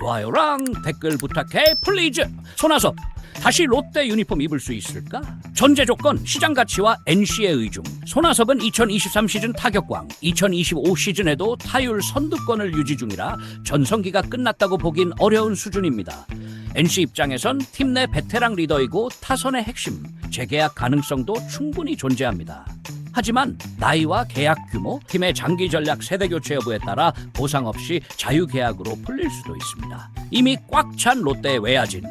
좋아요랑 댓글 부탁해 플리즈 손아섭 다시 롯데 유니폼 입을 수 있을까? 전제 조건 시장 가치와 NC의 의중. 손아섭은 2023 시즌 타격광 2025 시즌에도 타율 선두권을 유지 중이라 전성기가 끝났다고 보긴 어려운 수준입니다. NC 입장에선 팀 내 베테랑 리더이고 타선의 핵심 재계약 가능성도 충분히 존재합니다 하지만 나이와 계약 규모, 팀의 장기 전략 세대 교체 여부에 따라 보상 없이 자유 계약으로 풀릴 수도 있습니다. 이미 꽉 찬 롯데의 외야진.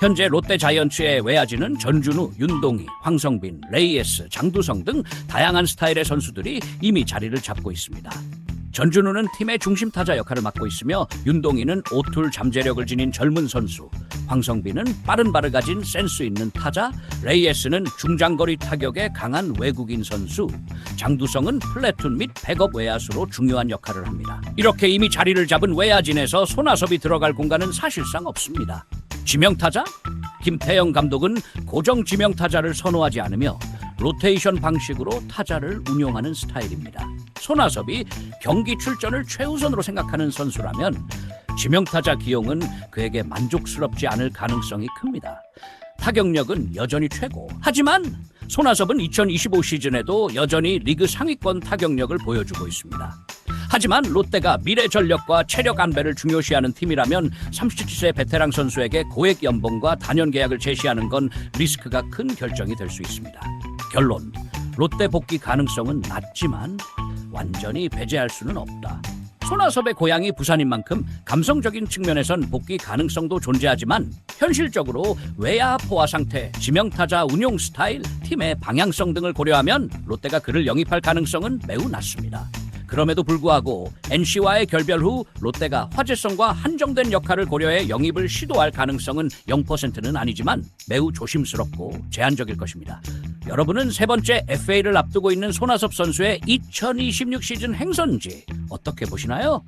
현재 롯데 자이언츠의 외야진은 전준우, 윤동희, 황성빈, 레이에스, 장두성 등 다양한 스타일의 선수들이 이미 자리를 잡고 있습니다. 전준우는 팀의 중심 타자 역할을 맡고 있으며 윤동희는 오툴 잠재력을 지닌 젊은 선수, 황성빈은 빠른 발을 가진 센스 있는 타자, 레이에스는 중장거리 타격에 강한 외국인 선수, 장두성은 플래툰 및 백업 외야수로 중요한 역할을 합니다. 이렇게 이미 자리를 잡은 외야진에서 손아섭이 들어갈 공간은 사실상 없습니다. 지명타자? 김태형 감독은 고정 지명타자를 선호하지 않으며 로테이션 방식으로 타자를 운용하는 스타일입니다. 손아섭이 경기 출전을 최우선으로 생각하는 선수라면 지명타자 기용은 그에게 만족스럽지 않을 가능성이 큽니다. 타격력은 여전히 최고. 하지만 손아섭은 2025 시즌에도 여전히 리그 상위권 타격력을 보여주고 있습니다. 하지만 롯데가 미래 전력과 체력 안배를 중요시하는 팀이라면 37세 베테랑 선수에게 고액 연봉과 단연 계약을 제시하는 건 리스크가 큰 결정이 될 수 있습니다. 결론 롯데 복귀 가능성은 낮지만 완전히 배제할 수는 없다. 손아섭의 고향이 부산인 만큼 감성적인 측면에선 복귀 가능성도 존재하지만 현실적으로 외야 포화 상태, 지명타자 운용 스타일, 팀의 방향성 등을 고려하면 롯데가 그를 영입할 가능성은 매우 낮습니다. 그럼에도 불구하고 NC와의 결별 후 롯데가 화제성과 한정된 역할을 고려해 영입을 시도할 가능성은 0%는 아니지만 매우 조심스럽고 제한적일 것입니다. 여러분은 세 번째 FA를 앞두고 있는 손아섭 선수의 2026 시즌 행선지 어떻게 보시나요?